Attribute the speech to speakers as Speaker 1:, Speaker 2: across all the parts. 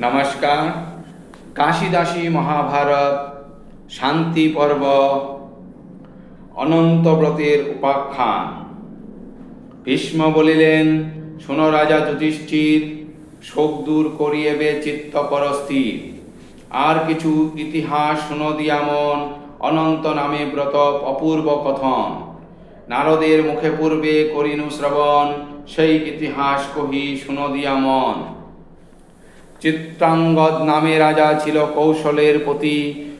Speaker 1: নমস্কার। কাশীদাসী মহাভারত, শান্তি পর্ব অনন্তব্রতের উপাখ্যান। ভীষ্ম বলিলেন, শোন রাজা যুধিষ্ঠির, শোক দূর করিয়েবে চিত্ত পরস্থির। আর কিছু ইতিহাস শুনো দিয়ামন অনন্ত নামে ব্রত অপূর্ব কথন। নারদের মুখে পূর্বে করিনু শ্রবণ, সেই ইতিহাস কহি শুনো দিয়ামন চিত্রাঙ্গদ নামে রাজা ছিল কৌশলের প্রতি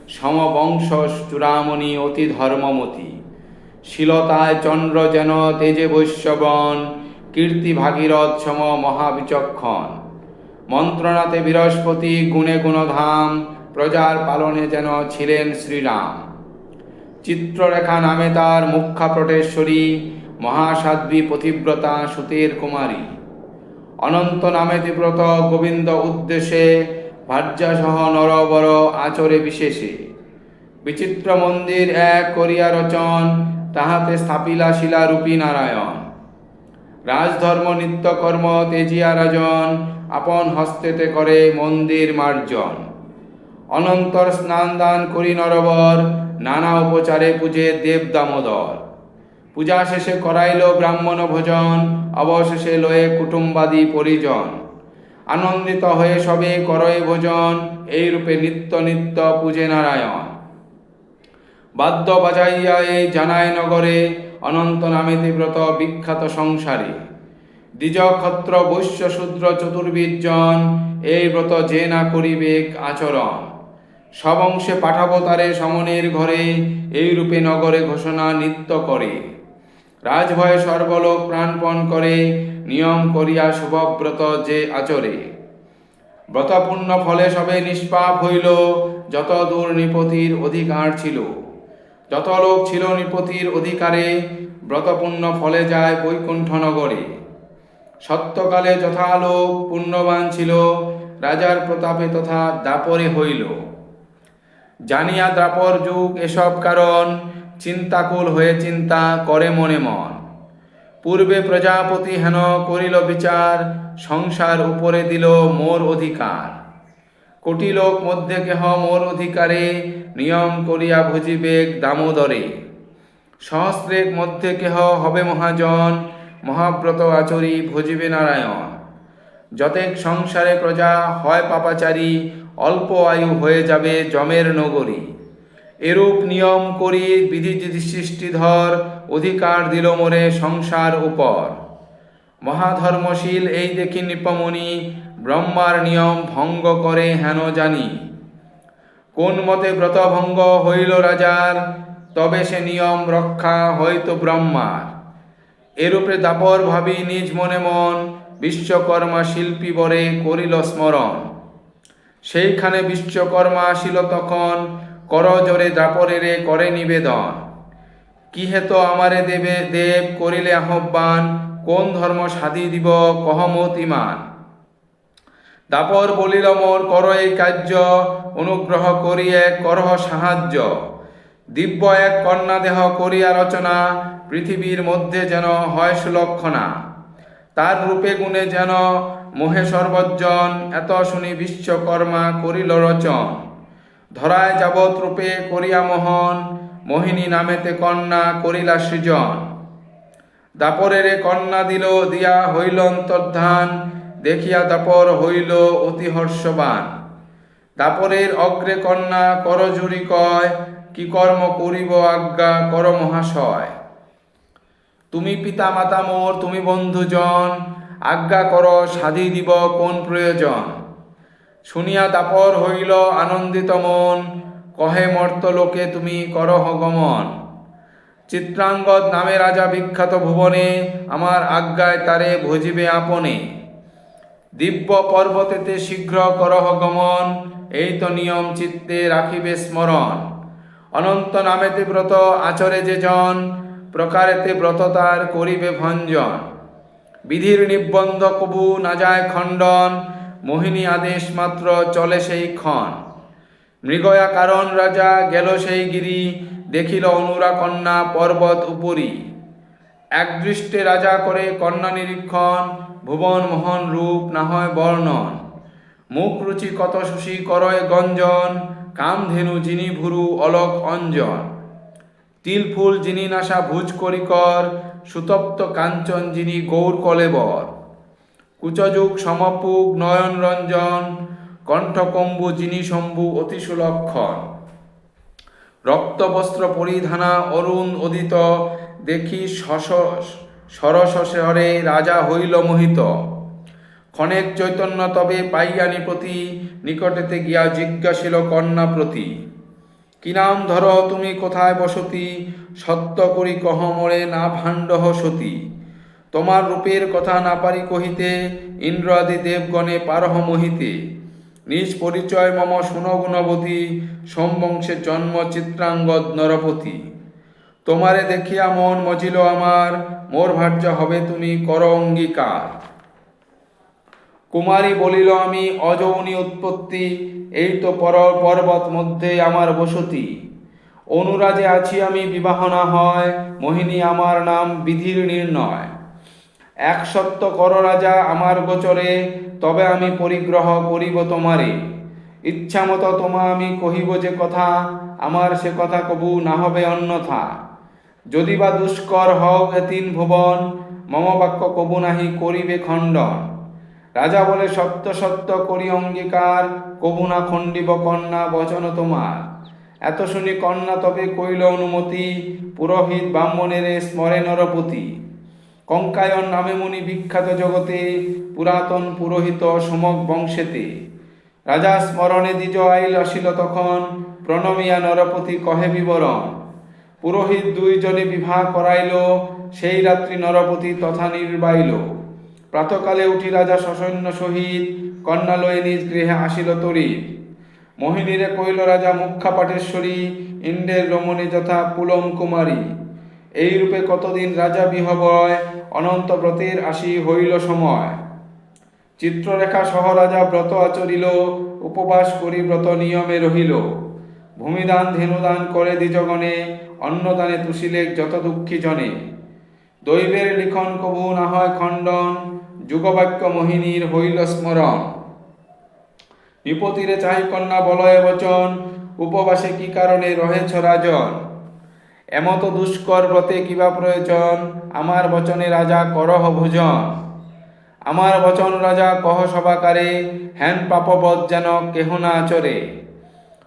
Speaker 1: সমবংশ চূড়ামণি অতি ধর্মমতী। শিলতায় চন্দ্র যেন তেজে বৈশ্যবন, কীর্তি ভাগীরথ সম মহাবিচক্ষণ। মন্ত্রণাতে বৃহস্পতি গুণে গুণধাম, প্রজার পালনে যেন ছিলেন শ্রীরাম। চিত্ররেখা নামে তার মুখ্যা প্রটেশ্বরী, মহাসাধ্বী পতিব্রতা সুতের কুমারী। অনন্ত নামে তীব্রত গোবিন্দ উদ্দেশ্যে ভার্যাসহ নরবর আচরে বিশেষে। বিচিত্র মন্দির এক করিয়া রচন, তাহাতে স্থাপিলা শিলারূপী নারায়ণ। রাজধর্ম, নিত্যকর্ম তেজিয়া রাজন, আপন হস্তেতে করে মন্দির মার্জন। অনন্তর স্নান দান করি নরবর, নানা উপচারে পূজে দেব দামোদর। পূজা শেষে করাইল ব্রাহ্মণ ভোজন, অবশেষে লয়ে কুটুম্বাদি পরিজন। আনন্দিত হয়ে সবে করয় ভোজন এই রূপে নিত্য নিত্য পূজে নারায়ণ। বাদ্য বাজাইয়া এই জানায় নগরে অনন্ত নামে তীব্রত বিখ্যাত সংসারে। দ্বিজ ক্ষত্র বৈশ্য শূদ্র চতুর্বিদ জন এই ব্রত যে না করিবেক আচরণ। সব সবংশে পাঠাবতারে সমনের ঘরে এই রূপে নগরে ঘোষণা নিত্য করে। রাজভয়ে সর্বলোক প্রাণপণ করে, নিয়ম করিয়া শুভব্রত যে আচরে। ব্রতপূর্ণ ফলে সবে নিষ্পাপ হইল, যত দূর নিপতির অধিকার ছিল। যত লোক ছিল নিপতির অধিকারে, ব্রতপূর্ণ ফলে যায় বৈকুণ্ঠ নগরে সত্যকালে যথা লোক পুণ্যবান ছিল, রাজার প্রতাপে তথা দাপরে হইল। জানিয়া দাপর যুগ এসব কারণ চিন্তাকুল হয়ে চিন্তা করে মনে মন। পূর্বে প্রজাপতি হেন করিল বিচার, সংসার উপরে দিল মোর অধিকার। কোটি লোক মধ্যে কেহ মোর অধিকারে, নিয়ম করিয়া ভুজিবেগ দামোদরে। সহস্রেক মধ্যে কেহ হবে মহাজন, মহাব্রত আচরি ভজিবে নারায়ণ। যতেক সংসারে প্রজা হয় পাপাচারী, অল্প আয়ু হয়ে যাবে জমের নগরী। এরূপ নিয়ম করি বিধি সৃষ্টিধর, অধিকার দিল মোরে সংসার উপর। মহাধর্মশীল এই দেখি নৃপমণি, ব্রহ্মার নিয়ম ভঙ্গ করে হেন জানি। কোন মতে ব্রতভঙ্গ হইল রাজার, তবে সে নিয়ম রক্ষা হয়তো ব্রহ্মার। এরূপে দাপর ভাবি নিজ মনে মন, বিশ্বকর্মা শিল্পী বরে করিল স্মরণ। সেইখানে বিশ্বকর্মা আসিল তখন করজোরে দাপরেরে করে নিবেদন। কি হেত আমারে দেবে দেব করিলে আহ্বান, কোন ধর্ম সাধি দিব কহমত ইমান। দাপর বলিল মোর, কর এই কার্য, অনুগ্রহ করিয়ে করহ সাহায্য। দিব্য এক কন্যা দেহ করিয়া রচনা, পৃথিবীর মধ্যে যেন হয় সুলক্ষণা। তার রূপে গুণে যেন মোহে সর্বজন এত শুনি বিশ্বকর্মা করিল রচন। ধরায় যাবৎ রূপে করিয়া মোহন, মোহিনী নামেতে কন্যা করিলা সৃজন। দাপরেরে কন্যা দিল, দিয়া হইল অন্তর্ধান, দেখিয়া দাপর হইল অতি হর্ষবান। দাপরের অগ্রে কন্যা করজুরি কয়, কি কর্ম করিব আজ্ঞা, কর মহাশয়। তুমি পিতা মাতা মোর, তুমি বন্ধুজন, আজ্ঞা কর সাধি দিব কোন প্রয়োজন? শুনিয়া দাপর হইল আনন্দিত মন, কহে মর্ত লোকে তুমি করহ গমন। চিত্রাঙ্গদ নামে রাজা বিখ্যাত ভুবনে, আমার আজ্ঞায় তারে ভজিবে আপনে। দিব্য পর্বতেতে শীঘ্র করহ গমন, এই তো নিয়ম চিত্তে রাখিবে স্মরণ। অনন্ত নামেতে ব্রত আচরে যে জন, প্রকারেতে ব্রত তার করিবে ভঞ্জন। বিধির নিবন্ধ কবু না যায় খণ্ডন মোহিনী আদেশ মাত্র চলে সেই ক্ষণ। মৃগয়া কারণ রাজা গেল সেই গিরি, দেখিল অনুরা কন্যা পর্বত উপরি। একদৃষ্টে রাজা করে কন্যা নিরীক্ষণ, ভুবন মোহন রূপ না হয় বর্ণন। মুখ রুচি কত সুশী করয় গঞ্জন কামধেনু যিনি ভুরু অলক অঞ্জন। তিল ফুল যিনি নাসা ভুজ করিকর, সুতপ্ত কাঞ্চন যিনি গৌর কলেবর। কুচযুগ, সমপুগ নয়ন রঞ্জন কণ্ঠকম্বু যিনি শম্ভু অতি সুলক্ষণ রক্তবস্ত্র পরিধানা, অরুণ উদিত, দেখি শশ সরসরে রাজা হইল মোহিত। ক্ষণেক চৈতন্য তবে পাইয়ানি প্রতি, নিকটেতে গিয়া জিজ্ঞাসিল কন্যা প্রতি, কি নাম ধর, তুমি কোথায় বসতি? সত্য করি কহ, মোরে না ভাণ্ডহ সতী? তোমার রূপের কথা না পারি কহিতে ইন্দ্র আদি দেবগণে পারহ মোহিতে। নিজ পরিচয় মম গুণবতী সোমবংশের জন্ম চিত্রাঙ্গদ নরপতি। তোমারে দেখিয়া মন মজিল আমার, মোর ভার্য হবে তুমি কর অঙ্গীকার। কুমারী বলিল, আমি অযৌনি উৎপত্তি, এই তো পর পর্বত মধ্যে আমার বসতি। অনুরাজে আছি আমি, বিবাহ না হয়, মোহিনী আমার নাম বিধির নির্ণয়। এক সত্য কর রাজা আমার গোচরে, তবে আমি পরিগ্রহ করিব তোমারে। ইচ্ছা মতো তোমা আমি কহিব যে কথা, আমার সে কথা কবু না হবে অন্যথা। যদি বা দুষ্কর হও এ তিন ভুবন, মম বাক্য কবু নাহি করিবে খণ্ডন। রাজা বলে, সত্য সত্য করি অঙ্গীকার, কবু না খণ্ডিব কন্যা বচন তোমার। এত শুনি কন্যা তবে কইল অনুমতি, পুরোহিত ব্রাহ্মণের স্মরে নরপতি। কঙ্কায়ন নামে মুনি বিখ্যাত জগতে, পুরাতন পুরোহিত সমক বংশেতে। রাজা স্মরণে দ্বিজ আইল আসিল তখন, প্রণমিয়া নরপতি কহে বিবরণ। পুরোহিত দুইজনে বিবাহ করাইল, সেই রাত্রি নরপতি তথা নির্বাইল। প্রাতকালে উঠি রাজা সসৈন্য সহিত কন্যা লয়ে নিজ গৃহে আসিল তরিত মোহিনীরে কইল রাজা মুখ্যা পাটেশ্বরী ইন্দ্রের রমণী যথা পুলম কুমারী। এই রূপে কতদিন রাজা বিহবয়, অনন্ত ব্রতের আসি হইল সময়। চিত্ররেখা সহ রাজা ব্রত আচরিল, উপবাস করি ব্রত নিয়মে রহিল। ভূমিদান, ধেনুদান করে দ্বিজগণে, অন্নদানে তুষিলেক যত দুঃখী জনে। দৈবের লিখন কবু না হয় খণ্ডন, যুগবাক্য মোহিনীর হইল স্মরণ। নিপতিরে চাহি কন্যা বলয় বচন, উপবাসে কি কারণে রহেছ রাজন? এমত দুষ্কর ব্রতে কিবা প্রয়োজন? আমার বচনে রাজা করহ ভোজন। আমার বচন রাজা কহ সবাকারে হ্যান পাপবধ যেন কেহ না আচরে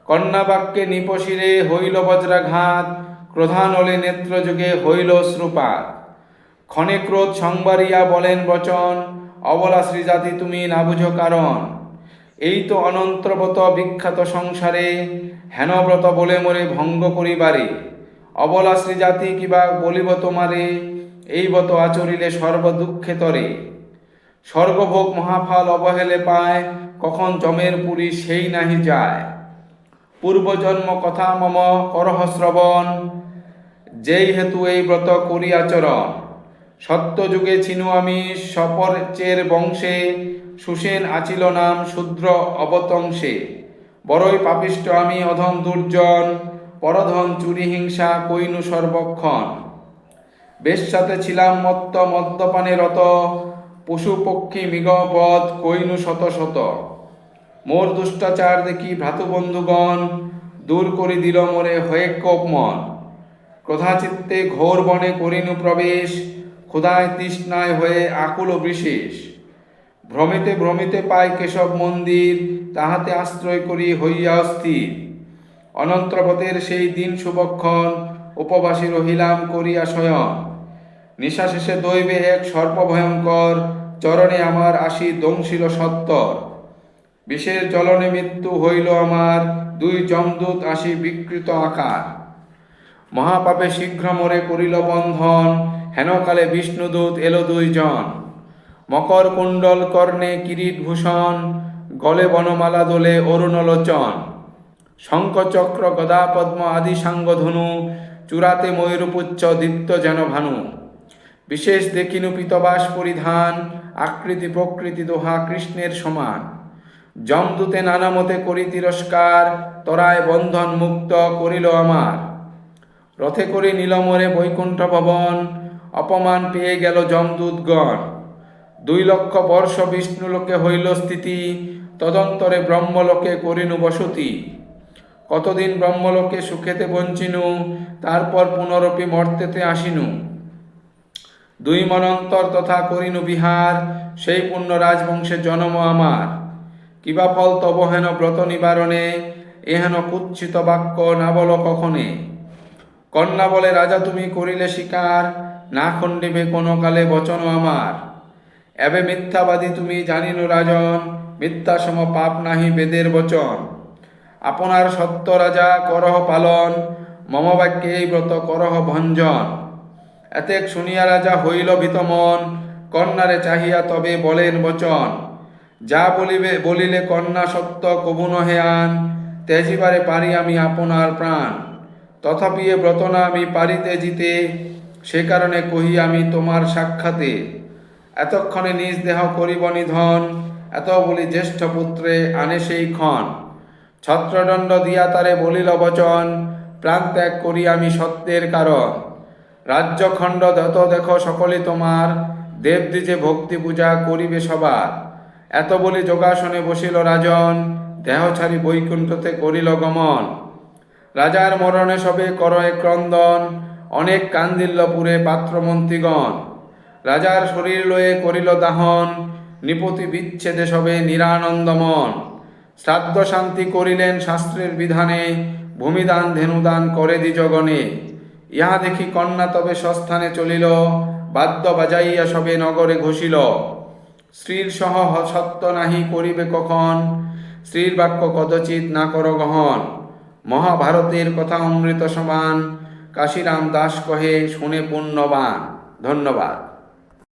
Speaker 1: কন্যা বাক্যে নিপশিরে হইল বজ্রাঘাত, ক্রোধানলে নেত্রযুগে হইল শ্রুপাত। ক্ষণে ক্রোধ সংবারিয়া বলেন বচন, অবলা শ্রীজাতি তুমি না বুঝো কারণ। এই তো অনন্তব্রত বিখ্যাত সংসারে, হেনব্রত বলে মোরে ভঙ্গ করিবারে। অবলা শ্রীজাতি কিবা বলিব তোমারে, এই বত আচরিলে সর্বদুঃখে তরে। স্বর্গভোগ মহাফল অবহেলে পায়, কখন জমের পুরী সেই নাহি যায়। পূর্বজন্ম কথা মম, করহ শ্রবণ, যেই হেতু এই ব্রত করি আচরণ। সত্যযুগে ছিনু আমি সপরচের বংশে, সুসেন আচিল নাম শূদ্র অবতংশে। বড়ই পাপিষ্ট আমি, অধম দুর্জন পরধন চুরি হিংসা কৈনু সর্বক্ষণ। বেশ্যাতে ছিলাম মত্ত মদ্যপানে রত, পশু পক্ষী মৃগবধ কৈনু শত শত। মোর দুষ্টাচার দেখি ভ্রাতৃবন্ধুগণ দূর করি দিল মোরে হয়ে কোপ মন। ক্রোধাচিত্তে ঘোর বনে করিনু প্রবেশ, ক্ষুধায় তৃষ্ণায় হয়ে আকুল বিশেষ ভ্রমিতে ভ্রমিতে পাই কেশব মন্দির, তাহাতে আশ্রয় করি হইয়া স্থির অনন্তব্রতের সেই দিন শুভক্ষণ উপবাসী রহিলাম করিয়া শয়ন শেষে দৈবে এক সর্বভয়ঙ্কর চরণে আমার আসি দংশিল সত্তর। বিষের জ্বলনে মৃত্যু হইল আমার দুই যমদূত আসি বিকৃত আকার। মহাপাপে শীঘ্র মরে করিল বন্ধন, হেনকালে বিষ্ণুদূত এলো দুইজন। মকর কুণ্ডল কর্ণে কিরিট ভূষণ, গলে বনমালা দোলে অরুণলোচন। শঙ্খচক্র গদা পদ্ম আদি সাঙ্গধনু, চূড়াতে ময়ূরপুচ্ছ, দীপ্ত যেন ভানু। বিশেষ দেখিনু পিতবাস পরিধান, আকৃতি প্রকৃতি দোহা কৃষ্ণের সমান। যমদূতে নানামতে করি তিরস্কার, তরায় বন্ধন মুক্ত করিল আমার। রথে করে নীলমরে বৈকুণ্ঠ ভবন, অপমান পেয়ে গেল যমদূতগণ। দুই লক্ষ বর্ষ বিষ্ণুলোকে হইল স্থিতি, তদন্তরে ব্রহ্মলোকে করিনু বসতি। কতদিন ব্রহ্মলোকে সুখেতে বঞ্চিনু, তারপর পুনরপি মর্তেতে আসিনু? দুই মনন্তর তথা করিনু বিহার, সেই পুণ্য রাজবংশের জন্ম আমার। কিবা ফল তব হেন ব্রত নিবারণে, এহেন কুচ্ছিত বাক্য না বল কখনে? কন্যা বলে, রাজা, তুমি করিলে শিকার, না খণ্ডিবে কোনো কালে বচন আমার। এবে মিথ্যাবাদী তুমি জানিনু রাজন মিথ্যা সম পাপ নাহি বেদের বচন। আপনার সত্য রাজা করহ পালন, মম বাক্যে এই ব্রত করহ ভঞ্জন। এতেক শুনিয়া রাজা হইল ভীতমন, কন্যারে চাহিয়া তবে বলেন বচন। যা বলিবে, বলিলে কন্যা সত্য, কবু নহে আন, তেজিবারে পারি আমি আপনার প্রাণ। তথাপি এ ব্রত না আমি পারিতে জিতে, সে কারণে কহি আমি তোমার সাক্ষাতে। এতক্ষণে নিজ দেহ করিব নিধন, এত বলি জ্যেষ্ঠ পুত্রে আনে সেই ক্ষণ। ছত্রদণ্ড দিয়া তারে বলিল, বচন, প্রাণ ত্যাগ করি আমি সত্যের কারণ। রাজ্যখণ্ড যত দেখো সকলে তোমার দেবদ্বিজে ভক্তি পূজা করিবে সবার এত বলি যোগাসনে বসিল রাজন, দেহ ছাড়ি বৈকুণ্ঠতে করিল গমন। রাজার মরণে সবে করয় ক্রন্দন, অনেক কান্দিল্যপুরে পাত্রমন্ত্রীগণ। রাজার শরীর লয়ে করিল দাহন, নিপতি বিচ্ছেদে সবে নিরানন্দমন। শ্রাদ্ধ শান্তি করিলেন শাস্ত্রের বিধানে, ভূমিদান ধেনুদান করে দি দ্বিজগণে। ইহা দেখি কন্যা তবে সস্থানে চলিল, বাদ্য বাজাইয়া সবে নগরে ঘোষিল। স্ত্রীর সহ সত্য নাহি করিবে কখন? স্ত্রীর বাক্য কদচিত না কর গহন। মহাভারতের কথা অমৃত সমান, কাশিরাম দাস কহে, শুনে পুণ্যবান। ধন্যবাদ।